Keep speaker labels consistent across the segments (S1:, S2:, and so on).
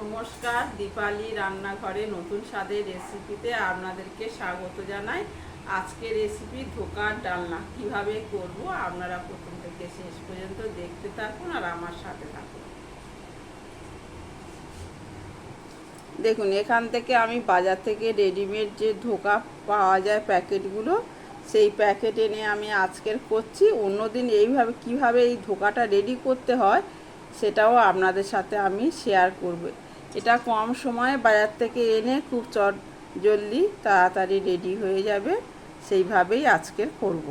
S1: নমস্কার, দীপালি রান্নাঘরে নতুন স্বাদের রেসিপিতে আপনাদেরকে স্বাগত জানাই। আজকে রেসিপি ধোকার ডালনা। কীভাবে করব? আপনারা প্রথম থেকে শেষ পর্যন্ত দেখতে থাকুন আর আমার সাথে থাকুন। দেখুন, এখান থেকে আমি বাজার থেকে রেডিমেড যে ধোকা পাওয়া যায় প্যাকেটগুলো, সেই প্যাকেট এনে আমি আজকের করছি। অন্যদিন এইভাবে কীভাবে এই ধোকাটা রেডি করতে হয় সেটাও আপনাদের সাথে আমি শেয়ার করব। এটা কম সময়ে বাজার থেকে এনে খুব চট জলদি তাড়াতাড়ি রেডি হয়ে যাবে, সেইভাবেই আজকের করব।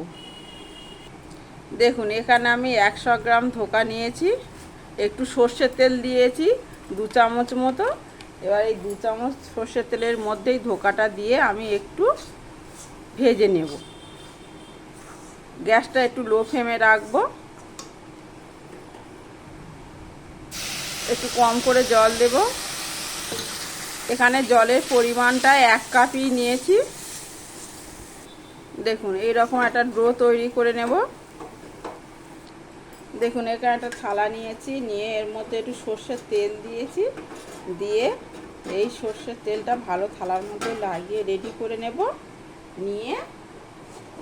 S1: দেখুন, এখানে আমি একশো গ্রাম ধোকা নিয়েছি, একটু সর্ষের তেল দিয়েছি, দু চামচ মতো। এবার এই দু চামচ সর্ষের তেলের মধ্যেই ধোকাটা দিয়ে আমি একটু ভেজে নেব। গ্যাসটা একটু লো ফ্লেমে রাখব। একটু কম করে জল দেব। এখানে জলের পরিমাণটা এক কাপই নিয়েছি। দেখুন, এইরকম একটা ড্রো তৈরি করে নেব। দেখুন, এখানে একটা থালা নিয়েছি, নিয়ে এর মধ্যে একটু সর্ষের তেল দিয়েছি। দিয়ে এই সর্ষের তেলটা ভালো থালার মধ্যে লাগিয়ে রেডি করে নেব। নিয়ে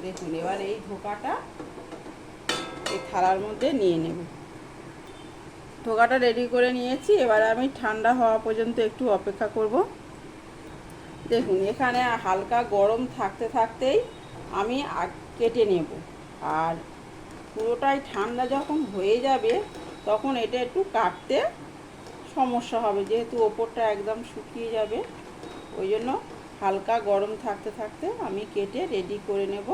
S1: দেখুন, এবার এই ধোকাটা এই থালার মধ্যে নিয়ে নেব। ধোকাটা রেডি করে নিয়েছি। এবার আমি ঠান্ডা হওয়া পর্যন্ত একটু অপেক্ষা করব। দেখুন, এখানে হালকা গরম থাকতে থাকতেই আমি কেটে নেব। আর পুরোটাই ঠান্ডা যখন হয়ে যাবে, তখন এটা একটু কাটতে সমস্যা হবে। যেহেতু ওপরটা একদম শুকিয়ে যাবে, ওই জন্য হালকা গরম থাকতে থাকতে আমি কেটে রেডি করে নেব।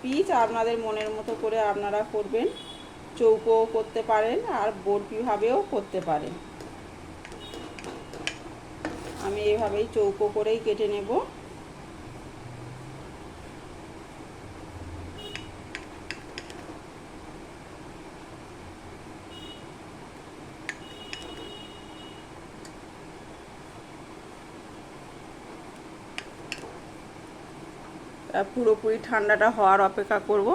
S1: পিস আপনাদের মনের মতো করে আপনারা করবেন। চৌকোও করতে পারেন আর বরফিভাবেও করতে পারেন। আমি এভাবেই চৌকো করেই কেটে নেব। পুরোপুরি ঠান্ডাটা হওয়ার অপেক্ষা করব।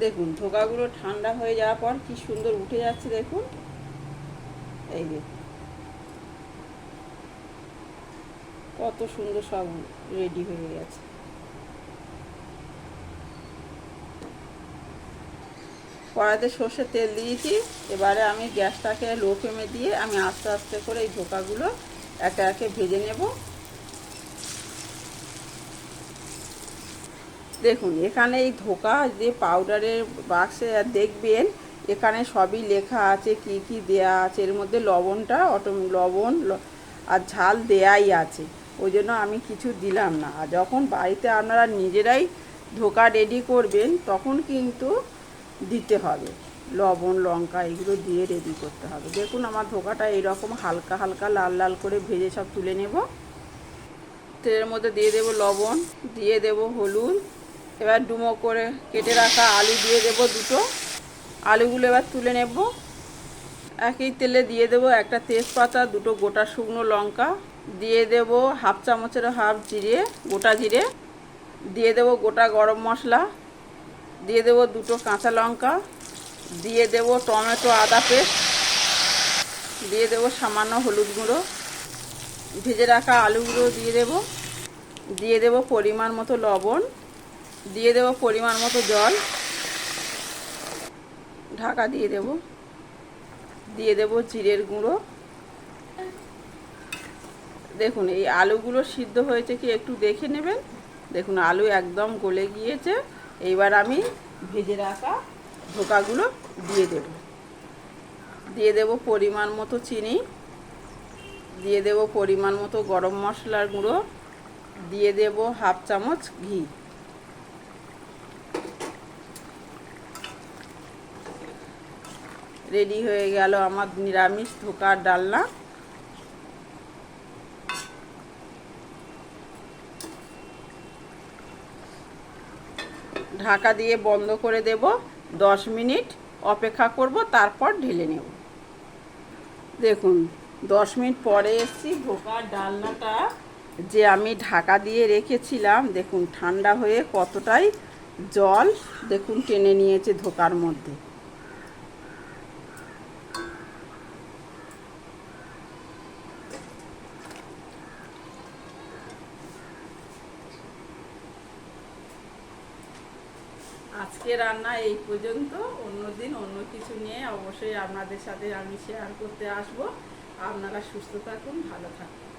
S1: দেখুন ধোকাগুলো ঠান্ডা হয়ে যাওয়ার পর কি সুন্দর উঠে যাচ্ছে দেখুন। এই দেখুন কত সুন্দর সব রেডি হয়ে গেছে। কড়াইতে সর্ষের তেল দিয়েছি, এবারে আমি গ্যাসটাকে লো ফ্লেমে দিয়ে আমি আস্তে আস্তে করে এই ধোকাগুলো একে একে ভেজে নেব। দেখুন, এখানে এই ধোকা যে পাউডারের বাক্সে দেখবেন, এখানে সবই লেখা আছে, কি কি দেয়া আছে। এর মধ্যে লবণটা অটো লবণ আর ঝাল দেয়াই আছে। ওই জন্য আমি কিছু দিলাম না। আর যখন বাড়িতে আপনারা নিজেরাই ধোকা রেডি করবেন, তখন কিন্তু দিতে হবে। লবণ, লঙ্কা, এগুলো দিয়ে রেডি করতে হবে। দেখুন, আমার ধোকাটা এরকম হালকা হালকা, লাল লাল করে ভেজে সব তুলে নেব। তেলের মধ্যে দিয়ে দেব লবণ, দিয়ে দেব হলুদ এবার ডুমো করে কেটে রাখা আলু দিয়ে দেব দুটো। আলুগুলো এবার তুলে নেব। একই তেলে দিয়ে দেব একটা তেজপাতা, দুটো গোটা শুকনো লঙ্কা। দিয়ে দেব হাফ চামচের হাফ জিরে, গোটা জিরে। দিয়ে দেব গোটা গরম মশলা। দিয়ে দেব দুটো কাঁচা লঙ্কা। দিয়ে দেব টমেটো আদা পেস্ট। দিয়ে দেব সামান্য হলুদ গুঁড়ো। ভেজে রাখা আলুগুলো দিয়ে দেব। দিয়ে দেব পরিমাণ মতো লবণ। দিয়ে দেব পরিমাণ মতো জল। ঢাকা দিয়ে দেব। দিয়ে দেব জিরের গুঁড়ো। দেখুন, এই আলুগুলো সিদ্ধ হয়েছে কি একটু দেখে নেবেন? দেখুন, আলু একদম গলে গিয়েছে। এইবার আমি ভেজে রাখা ধোকাগুলো দিয়ে দেব। দিয়ে দেব পরিমাণ মতো চিনি। দিয়ে দেব পরিমাণ মতো গরম মশলার গুঁড়ো। দিয়ে দেব হাফ চামচ ঘি। রেডি হয়ে গেল আমার নিরামিষ ধোকার ডালনা। ঢাকা দিয়ে বন্ধ করে দেব দশ মিনিট, অপেক্ষা করব, তারপর ঢেলে নেব। দেখুন, দশ মিনিট পরে এসছি ধোকার ডালনাটা যে আমি ঢাকা দিয়ে রেখেছিলাম, দেখুন ঠান্ডা হয়ে কতটাই জল, দেখুন টেনে নিয়েছে ধোকার মধ্যে। আজকে রান্না এই পর্যন্ত। অন্য দিন অন্য কিছু নিয়ে অবশ্যই আপনাদের সাথে আমি শেয়ার করতে আসব। আপনারা সুস্থ থাকুন, ভালো থাকুন।